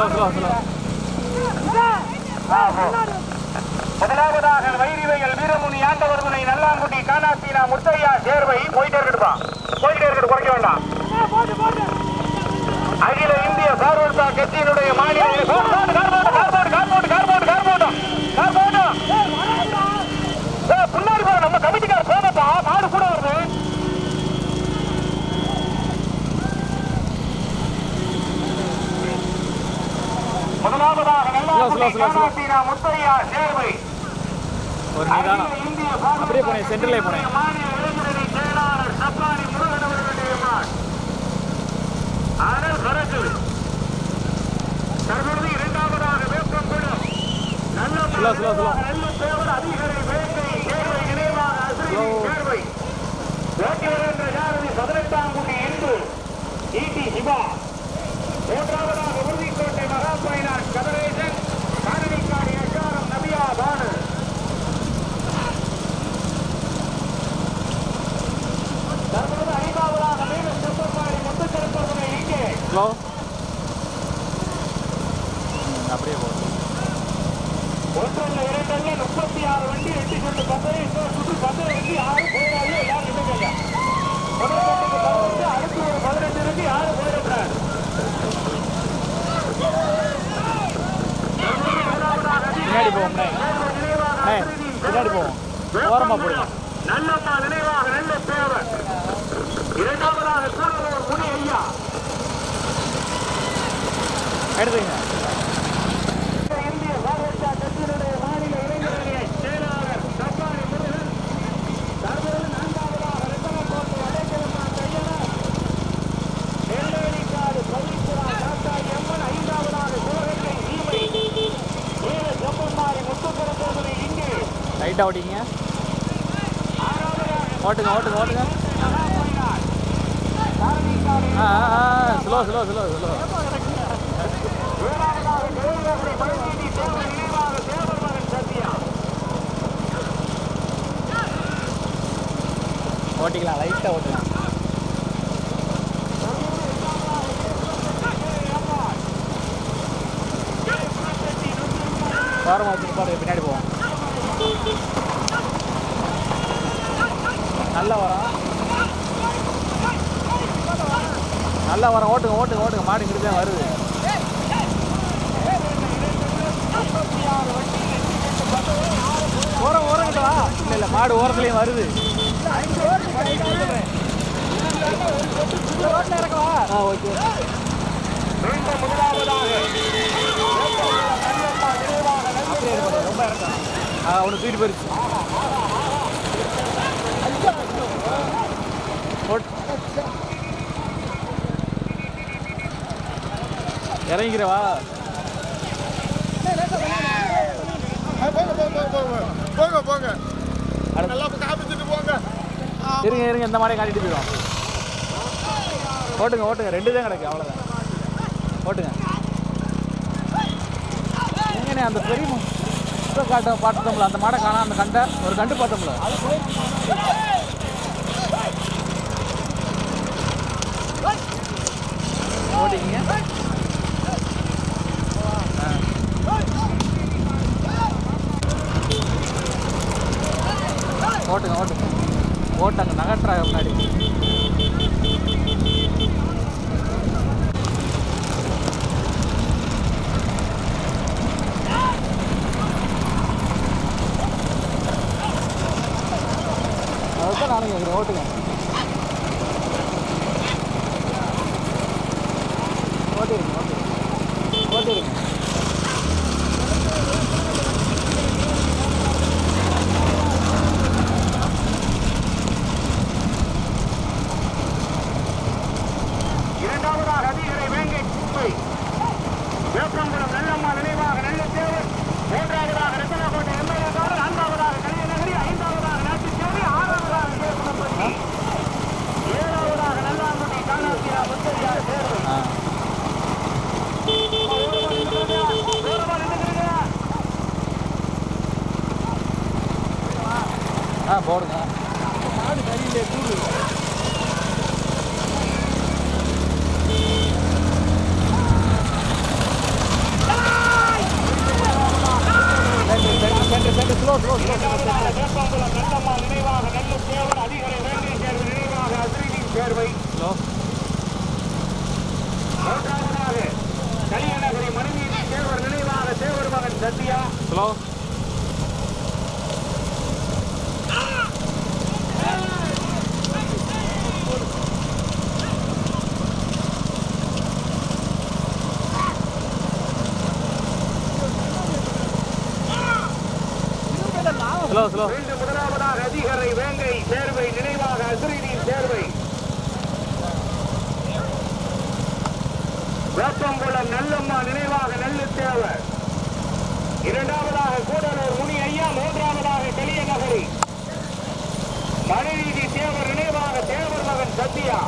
Slow slow slow முதலாவதாக வைரிவைகள் வீரமுனி ஆண்டவர்மனை நல்லாங்குடி காணாசீனா முத்தையா சேர்வை போயிட்டே இருக்கட்டுப்பா போயிட்டே இருக்கட்டு குறைக்க வேண்டாம். அகில இந்திய சார்வர்தா கட்சியினுடைய மாநில கார்போர்டு நம்ம கமிட்டிக்கார போனப்பா மாடு கூட வருது முதலாவதாக slow, slow, Nallangudi slow. காணாசீனா Muthiah Servai ஒரு நிதானம் இந்திய அப்படியே போனேன், சென்டர்லயே போனேன். மாநில இளைஞரணி செயலாளர் சப்பானி முருகன் அவர்களுடைய மான். அனல் பறக்கு. தற்பொழுது இரண்டாவதாக வேப்பங்குளம். நல்ல Slow, slow, slow. நல்ல அசிரி தேர்வை. ஓட்டுநர் என்ற ஜாரதி பதினெட்டாம் குடி ஈட்டி சிவா. பின்னாடி போவோம். பின்னாடி போவோம். ஓரமாக போடுங்க நல்லம்மா நினைவாக நல்ல தேவர் இரண்டாவதாக கூடலூர் முனி ஐயா. எடுத்துங்க இந்திய பாரதிய கட்சியினுடைய மாநில இளைஞரணி செயலாளர் சப்பானி முருகன் தற்போது நான்காவதாக ரெட்டமக்கோட்டை அடைக்கலமான் கையனர் நெல்லேரிக்காடு பவித்ரா காத்தாய் அம்மன் ஐந்தாவதாக சிவகங்கை சீமை வீர செம்மன்மாரி முத்துக்கரசோதனை இங்கே லைட்டாக ஓட்டிங்க ஓட்டுங்க ஓட்டுங்க ஓட்டுங்க. ஆ ஸ்லோ ஸ்லோ ஸ்லோ ஸ்லோ ஓட்டிக்கலாம் லைட்டாக ஓட்டுங்க. ஓரமாக வச்சுட்டு போகிறது பின்னாடி போவோம் நல்ல வரம். நல்ல வரம். ஓட்டுங்க ஓட்டுங்க ஓட்டுங்க. மாடு இங்கிட்டு தான் வருது. ஓரம் ஓரங்கிட்டா இல்லை இல்லை மாடு ஓரத்துலேயும் வருது. ஆ ஓகே. முதலாவதாக கன்னியப்பா அப்படியே இருக்கட்டும், ரொம்ப இறக்கம். ஆ தூக்கிட்டு போயிருச்சு இறங்கிக்கிறவா? போங்க போங்க போங்க போங்க நல்லா காமிச்சிட்டு போங்க இருங்க இருங்க இந்த மாதிரி காட்டிட்டு போயிடும் ஓட்டுங்க ஓட்டுங்க. ரெண்டு தான் கிடைக்கும் அவ்வளோதான் ஓட்டுங்க. எங்கண்ணே அந்த பெரிய காட்ட பார்த்தோம்ல அந்த மாடை காணா அந்த கண்டை ஒரு கண்டு பார்த்தோம்ல. தான் போடுங்க மாடு கறியிலே கூடு. சேர்வை மூன்றாவதாக கலியநகரி மனைவி தேவர் நினைவாக தேவர் மகன் சத்யா ஹலோ ஹலோ மீண்டும் முதலாவதாக அதிகரை வேங்கை சேர்வை நினைவாக அசுரினின் சேர்வை. வேப்பங்குளம் நல்லம்மா நினைவாக நல்லு தேவர் இரண்டாவதாக கூடலூர் முனி ஐயா மூன்றாவதாக கலிய நகரி மணிநீதி தேவர் நினைவாக தேவர் மகன் சத்யா.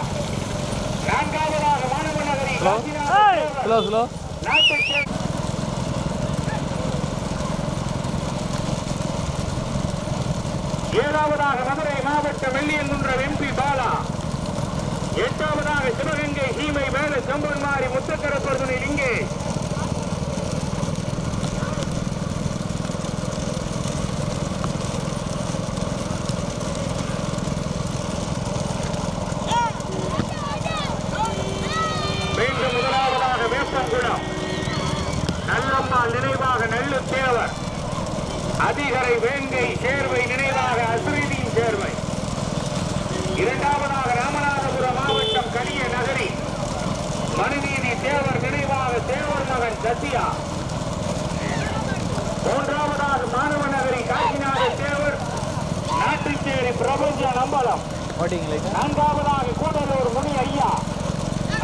நான்காவதாக மாணவ நகரி ஹலோ காசிநாத ஏழாவதாக மதுரை மாவட்ட வெள்ளியங்குன்றம் எம்பி பாலா. எட்டாவதாக சிவகங்கை சீமை வேலை செம்பன்மாரி முத்தக்கரப்பர்தனில் இங்கே மீண்டும் முதலாவதாக வேப்பங்குளம் நல்லம்மா நினைவாக நல்லு தேவர் அதிகரை வேங்கை சேர்வை நினைவாக அஸ்ரீதியின் சேர்வை இரண்டாவதாக ராமநாதபுரம் மாவட்டம் கலிய நகரி மனுநீதி தேவர் நினைவாக தேவர் மகன் சத்யா மூன்றாவதாக மாணவ நகரி காசிநாத தேவர் நாட்டுச்சேரி பிரபஞ்ச நம்பலம் ஓட்டிங்களா நான்காவதாக கூடலூர் முனி ஐயா.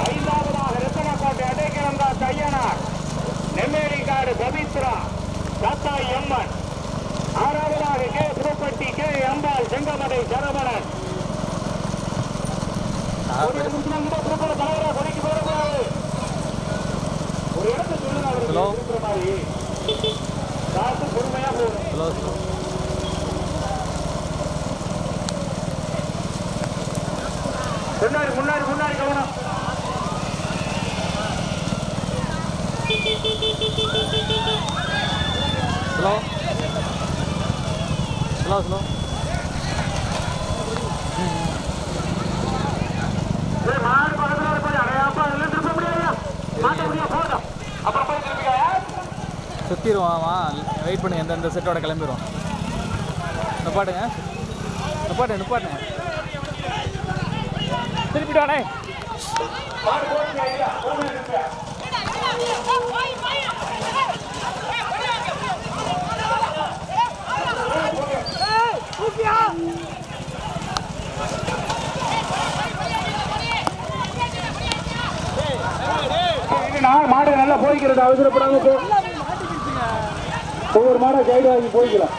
ஐந்தாவதாக ரத்தனக்கோட்டை அடைக்கலந்தாஸ் ஐயனார் நெம்மேரிக்காடு பவித்ரா. தத்தாய் எம்மன் ஆறாவதாக கே. திருப்பட்டி கே. அம்பாள் செங்கமடை சரவணன். ஒரு நிமிஷம் கூட திருப்பூர் தலைவரா போடக்கூடாது. ஒரு இடத்தை சொல்லுங்க அவருக்கு? இருக்கிற மாதிரி காசு பொறுமையா போகணும் ஹலோ ஹலோ முன்னாடி முன்னாடி முன்னாடி கவனம். ஹலோ? Hello hello? சுத்திடுவான் மாடு அடையாப்பா, திருப்ப முடியாதுயா. மாட்ட முடியாது, போதும். அப்புறம் போய் சுற்றிடுவான் வெயிட் பண்ணி எந்த இந்த செட்டோட கிளம்பிடுவான் நிப்பாட்டுங்க நிப்பாட்டு நிப்பாட்டுங்க திருப்பிட்டு வாடே மாடு நல்லா போய்க்கிறது அவசரப்படாம ஒவ்வொரு மாடை கைடு வாங்கி போய்க்கலாம்.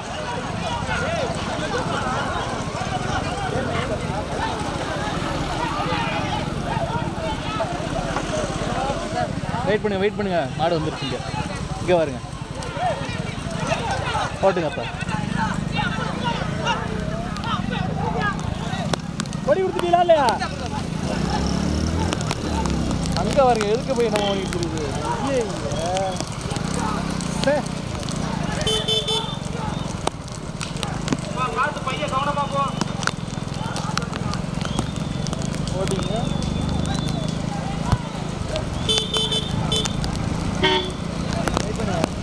வெயிட் பண்ணுங்க வெயிட் பண்ணுங்க. மாடு வந்துருச்சுங்க இங்கே. பாருங்க. போட்டுங்க அப்போ. கொடி கொடுத்துட்டீங்களா இல்லையா? அங்கே வருங்க எதுக்கு போய் நம்ம ஓடிட்டு இருக்குது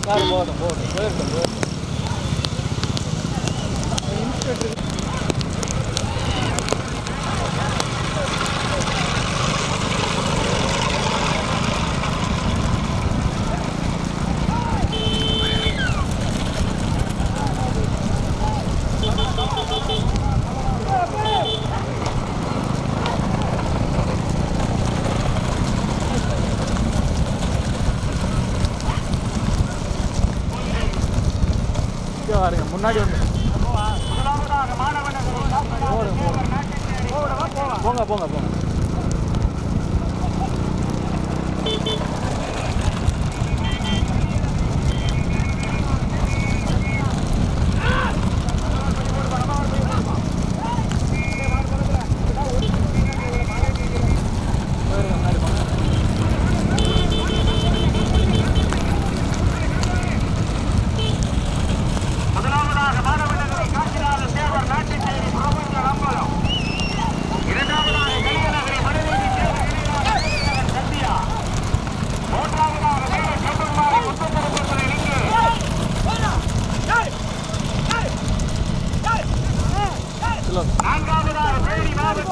なるほど。பாருங்க முன்னாடி வந்து. முதலாவதாக போங்க போங்க போங்க போயிருங்க, முன்னாடி போங்க. முதலாவதாக மாணவனர்கள் காசிநாத தேவர் நாட்டுச்சேரி பிரபஞ்ச நம்பலம் இரண்டாவதாக Kaliyanagar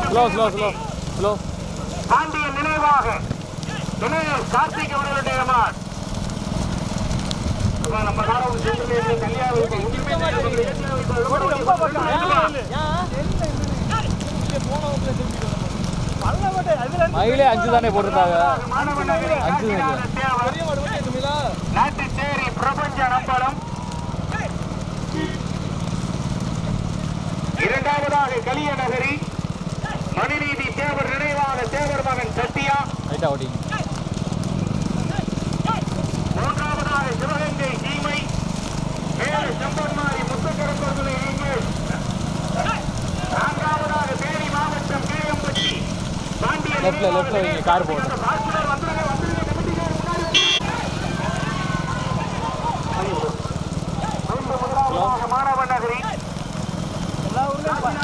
slow slow slow slow Pandian நினைவாக தினேஷ் கார்த்திக் அவர்களுடைய மாட் அப்ப நம்ம காரம் சேர்ந்து கல்யாணம் மயிலே அஞ்சு தானே போட்டிருந்தாங்க. அஞ்சு நாட்டுச்சேரி பிரபஞ்ச நம்பலம் இரண்டாவதாக கலிய நகரி மணிநீதி தேவர் நினைவாக தேவர் மகன் சத்யா. மூன்றாவதாக சிவகங்கை சீமை மேல செம்பன்மாரி முத்தக்கரப்பர்களை நான்காவதாக தேனி மாவட்டம் கேஎம்பட்டி பாண்டிய லெஃப்ட்ல லெஃப்ட்ல வைங்க கார் போட்டு பாஸ்கர் வந்துருங்க வந்துருங்க கமிட்டிக்காரர் முன்னாடி வந்துருங்க. மீண்டும் முதலாவதாக மாணவ நகரி காசிநாத தேவரா,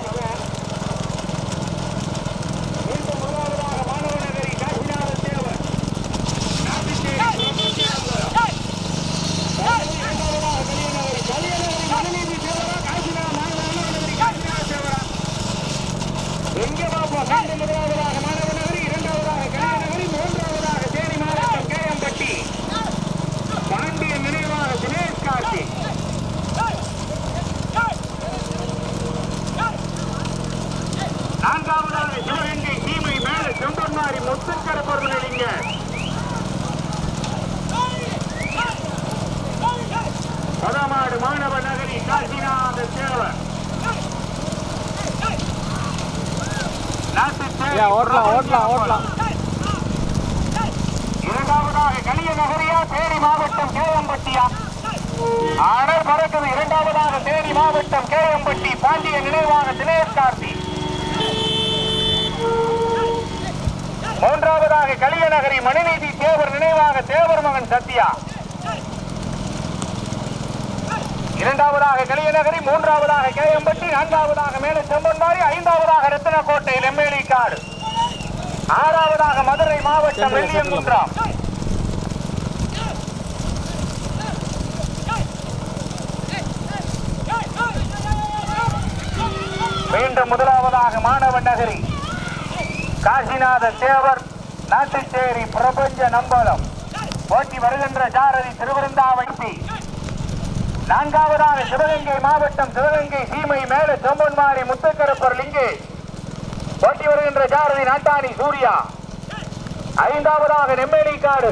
கேஎம்பட்டி பாண்டிய நினைவாக தினேஷ் கார்த்தி. மூன்றாவதாக கலிய நகரி மணிநீதி தேவர் நினைவாக தேவர் மகன் சத்யா. இரண்டாவதாக கலியநகரி மூன்றாவதாக கேஎம்பட்டி நான்காவதாக மேல செம்பன்மாரி ஐந்தாவதாக ரத்தினக்கோட்டை நெம்மேலி காடு. ஆறாவதாக மதுரை மாவட்டம் வெள்ளியங்குன்றம். மீண்டும் முதலாவதாக மாணவ நகரி. காசிநாத தேவர் நாட்டுச்சேரி பிரபஞ்ச நம்பலம். போட்டி வருகின்ற ஜாரதி திருவிருந்தாவட்டி நான்காவதாக சிவகங்கை மாவட்டம் சிவகங்கை சீமை மேல செம்பன்மாரி முத்துக்கருப்பர் லிங்கே. போட்டி வருகின்ற ஜாரதி நாட்டாணி சூர்யா. ஐந்தாவதாக நெம்மேலிக்காடு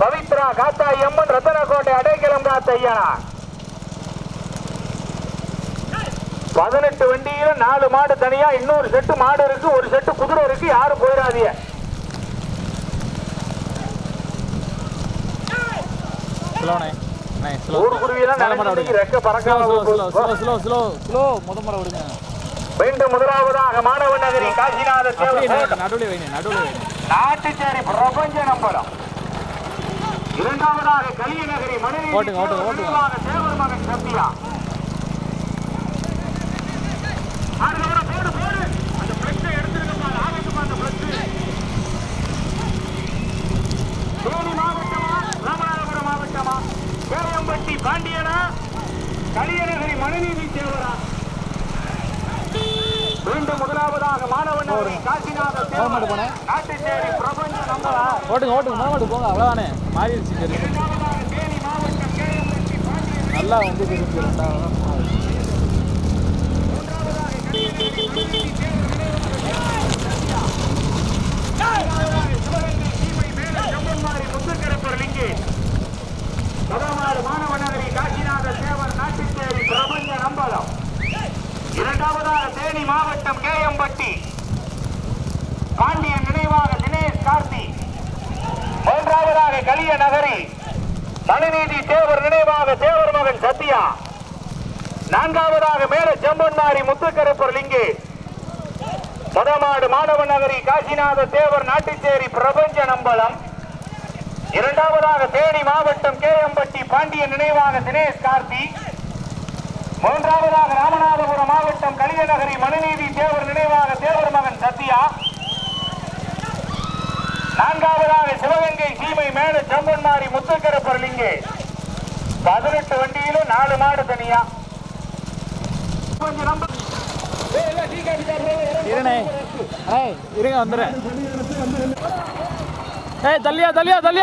பவித்ரா காத்தாய் அம்மன் ரத்தனக்கோட்டை அடைக்கலம் காத்தையனா பதினெட்டு வண்டியில நாலு மாடு தனியா இன்னொரு செட்டு மாடு இருக்கு ஒரு செட்டு குதிரை இருக்கு யாரும் போயிடாதீங்க. ஊர் குருவியெல்லாம் மீண்டும் முதலாவதாக மாணவ நகரி காசிநாத நாட்டுச்சேரி பிரபஞ்ச நம்பலம் இரண்டாவதாக ஓட்டுங்க, ஓட்டுங்க. தேவர் மகன் சத்யா ஆடுங்க, ஆடுங்க, போடு போடு அந்த பிளக்ஸை எடுத்துருங்கப்பா ஆகட்டுமா அந்த பிளக்ஸ் தேனி மாவட்டமா ராமநாதபுரம் மாவட்டமா பேரையம்பட்டி பாண்டியனா கலியநகரி மணிநீதி தேவரா மீண்டும் முதலாவதாக மாணவன் நகரி காசிநாத போக மாட்டு தேவர் போனேன் நாட்டுச்சேரி பிரபஞ்ச நம்பலா ஓட்டுங்க ஓட்டுங்க முத மாட்டு போங்க அவ்வளோதானே மாறிடுச்சு நல்லா வந்து இருக்கு ரெண்டாவது மூன்றாவதாக கலியநகரி மணிநீதி தேவர் நான்காவதாக சிவகங்கை சீமை மேல செம்பன்மாரி முத்துக்கருப்பர் லிங்கே பதினாறு மாணவ நகரி காசிநாத தேவர் நாட்டுச்சேரி பிரபஞ்ச நம்பலம் இரண்டாவதாக தேனி மாவட்டம் கேஎம்பட்டி பாண்டியன் நினைவாக தினேஷ் கார்த்தி மூன்றாவதாக கலிய நகரி. மனுநீதி தேவர் நினைவாக தேவர் மகன் சத்யா. நான்காவதாக மேல செம்பன்மாரி முத்துக்கருப்பர் லிங்கு. மதமாடு மாணவ நகரி காசிநாத தேவர் நாட்டுச்சேரி பிரபஞ்ச நம்பலம். இரண்டாவதாக தேனி மாவட்டம் கேஎம்பட்டி பாண்டிய நினைவாக தினேஷ் கார்த்தி. மூன்றாவதாக ராமநாதபுரம் மாவட்டம் கலியநகரி மனுநீதி தேவர் நினைவாக தேவர் மகன் சத்யா. நான்காவதாக சிவகங்கை சீமை மேல செம்பன்மாரி முத்துக்கருப்பர் லிங்கே பதினெட்டு வண்டியிலும் நாலு மாடு தனியா. கொஞ்சம் நம்ப இருங்க வந்துடுறேன். ஏய் தள்ளியா தள்ளியா தள்ளியா.